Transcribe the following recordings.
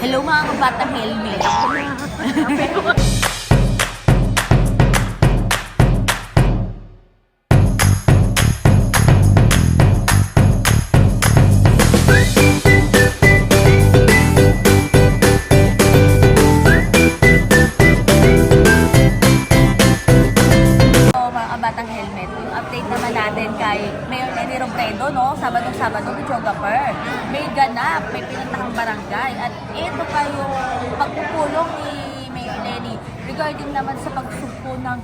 Hello mga kabatang helmet. Ganap, may pinatahang barangay. At ito pa yung pagpupulong ni Mayor Lenny regarding naman sa pagsugpo ng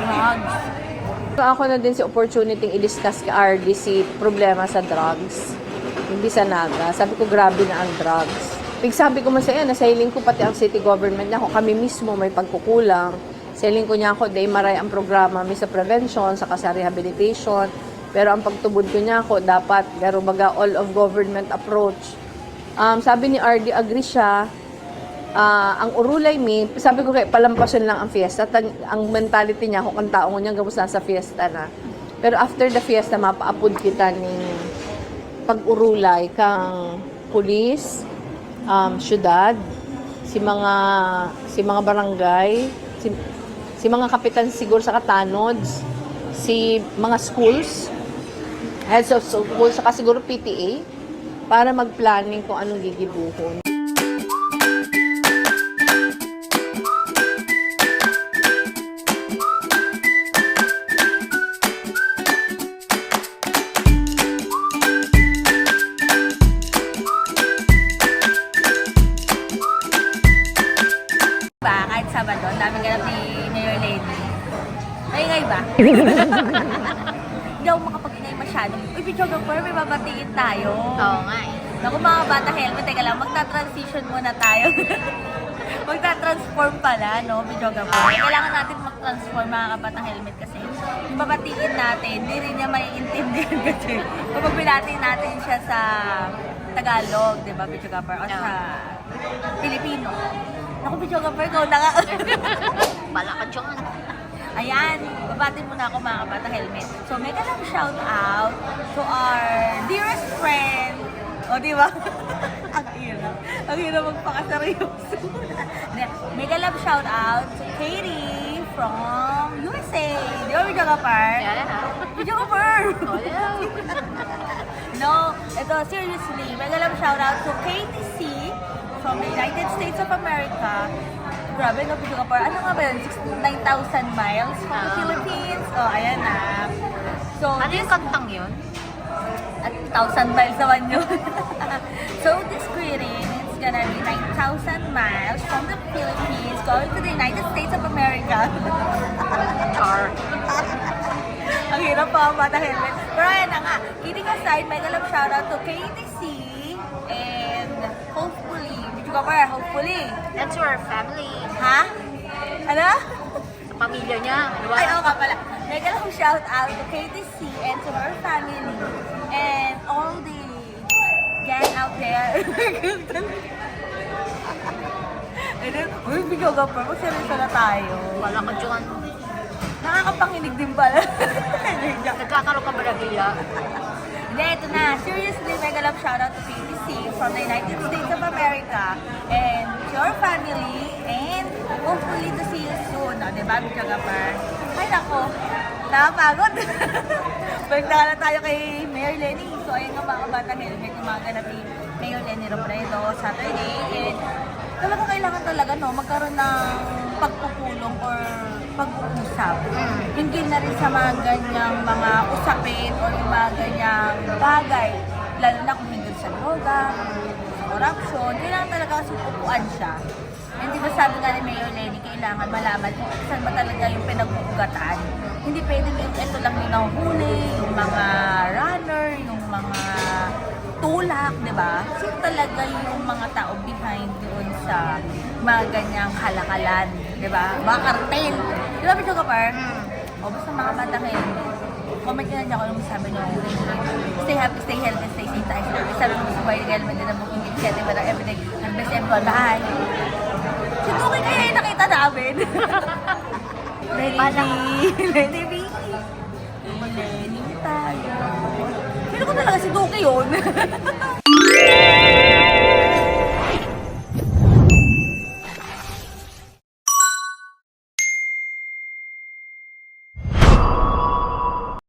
drugs. Ako na din si opportunity i-discuss kay RD si problema sa drugs. Hindi sa naga. Sabi ko, grabe na ang drugs. Pag sabi ko man sa iya, nasailing ko pati ang city government niya, kung kami mismo may pagkukulang. Sailing ko niya ako, day maray ang programa, may sa prevention, saka sa rehabilitation. Pero ang pagtubod ko niya ako, dapat, garo baga, all of government approach. Um, sabi ni RD, agree siya, Ah, ang urulay mi, sabi ko kay palampason lang ang fiesta. Tan, ang mentality niya, kung ang tao niya, gabos na sa fiesta na. Pero after the fiesta, mapaapod kita ni pag-urulay kang pulis, um, syudad, si mga si mga barangay, si, si mga kapitan siguro sa katanods, si mga schools, heads of schools, saka siguro PTA, para mag-planning kung anong gigibuhon. Kahit Sabado, ang daming ganap ni Mayor Lenny. Maingay ba? Ako makapag-ingay masyado. Uy, Bichoga Per, may babatiin tayo. Oo nga eh. Naku mga bata helmet, teka lang, magta-transition muna tayo. magta-transform pala, no, po. Kailangan natin mag-transform mga kabatang helmet kasi yung babatiin natin, hindi rin niya maiintindihan kasi kapag binatiin natin siya sa Tagalog, di ba, Bijoga o sa Filipino. Naku, Bijoga ikaw na nga. Bala ka dyan. Ayan, babati muna ako mga kabata helmet. So, mega love shout out to our dearest friend. O, di ba? Ang hirap. Ang hirap magpakaseryoso. Mega love shout out to Katie from USA. Di ba, Video Kapar? Yan ha. Video Kapar! Oh, yeah. No, ito, seriously, mega love shout out to Katie C from the United States of America. Grabe, no, Pido Kapar. Ano nga ba yun? 69,000 miles from the Ah. Philippines. Oh, ayan na. So, Ano yung kantang yun? at 1,000 miles naman yun. so, this greeting is gonna be 9,000 miles from the Philippines going to the United States of America. Char. Ang hirap pa ang bata helmet. Pero ayan na nga, kidding aside, mega love shoutout to KTC pa, hopefully. That's your family. Ha? Ano? Sa pamilya niya. Di ba? Ay, oo ka pala. Mega love shoutout to KTC and to her family and all the gang out there. And then, uy, bigyan ka pa, magseryoso na tayo. Bala ka dyan. Nakakapanginig din pala. Nagkakaroon ka ba hiya? Hindi, ito na. Seriously, mega love shoutout to PTC from the United States of America and your family and hopefully to see you soon. O, diba, Bichagapar? Ay, nako. Nakapagod. Balik na tayo kay Mayor Lenny. So, ayun nga mga kabatang helmet, yung mga ganap ni Mayor Lenny Robredo Saturday. And talaga no, magkaroon ng pagpupulong or pag-uusap. Hindi na rin sa mga ganyang mga usapin o yung mga ganyang bagay. Lalo na kung hindi sa droga, corruption, kailangan talaga kasi upuan siya. And di ba sabi nga ni Mayor Lenny, kailangan malaman kung saan ba talaga yung pinag-uugatan. Hindi pwedeng yung ito lang yung nahuhuli, yung mga runner, yung mga tulak, di ba? Kasi talaga yung mga tao behind doon sa mga ganyang halakalan, di ba? Mga kartel. Di ba, Bicho Kapar? O basta mga bata comment nyo na dyan kung ano sabi nyo. Stay happy, stay healthy, stay safe tayo. Sabi mo sa buhay ng din ang booking initiative para everyday. And best everyone. Bye! Si Tuki kaya yung nakita namin. B. Lenny B. Lenny tayo. Sino ko talaga si Tuki yun?